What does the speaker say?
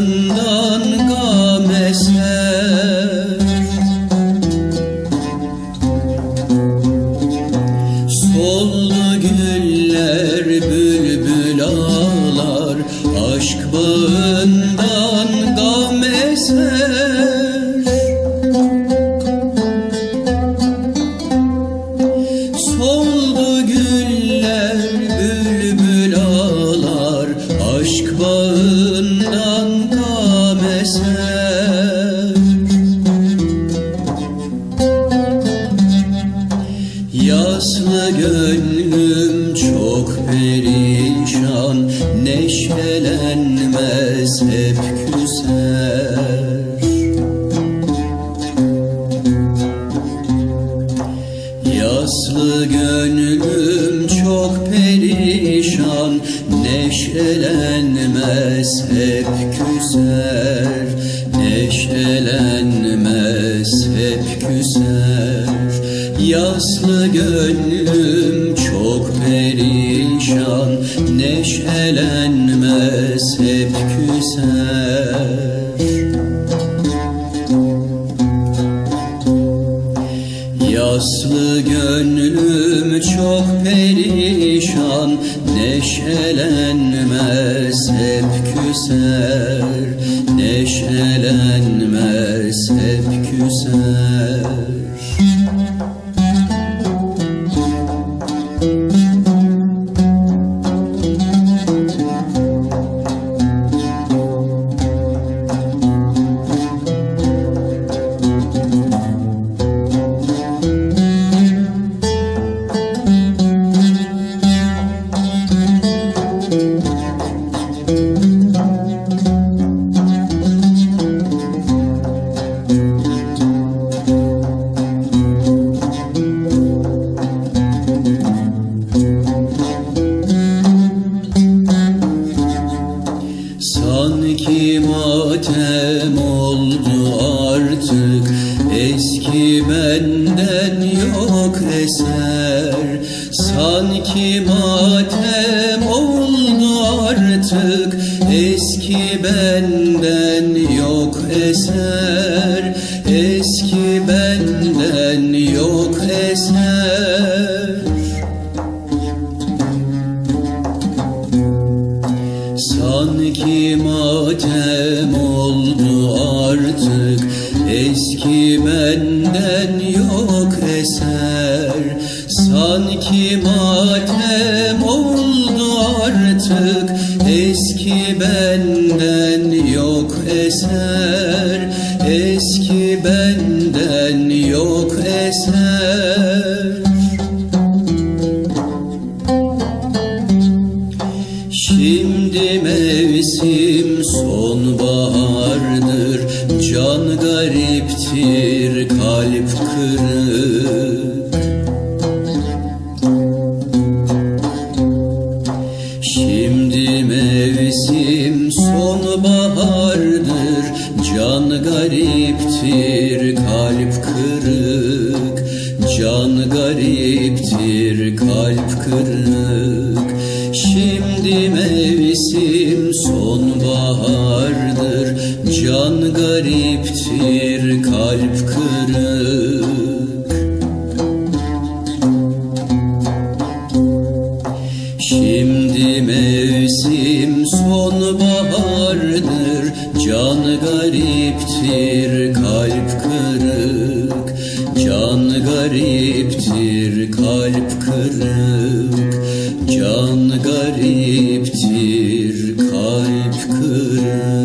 Yolundan gam eser. Güller bülbül ağlar Aşk Yaslı gönlüm çok perişan Neşelenmez hep küser. Yaslı gönlüm çok perişan Neşelenmez hep küser Neşelenmez hep küser Yaslı gönlüm çok perişan Neşelenmez hep küser Yaslı gönlüm çok perişan Neşelenmez küser Neşelenmez hep küser Eski benden yok eser. Sanki matem oldu artık. Eski benden yok eser Eski benden yok eser. Sanki matem oldu artık Eski benden yok eser. Eski gariptir kalp kırık. Şimdi mevsim sonbahardır Can gariptir kalp kırık. Can gariptir kalp kırık. Şimdi mevsim sonbahardır. Can gariptir kalp kırık. Şimdi mevsim sonbahardır. Can gariptir kalp kırık Can gariptir kalp kırık. Can gariptir kalp kırık.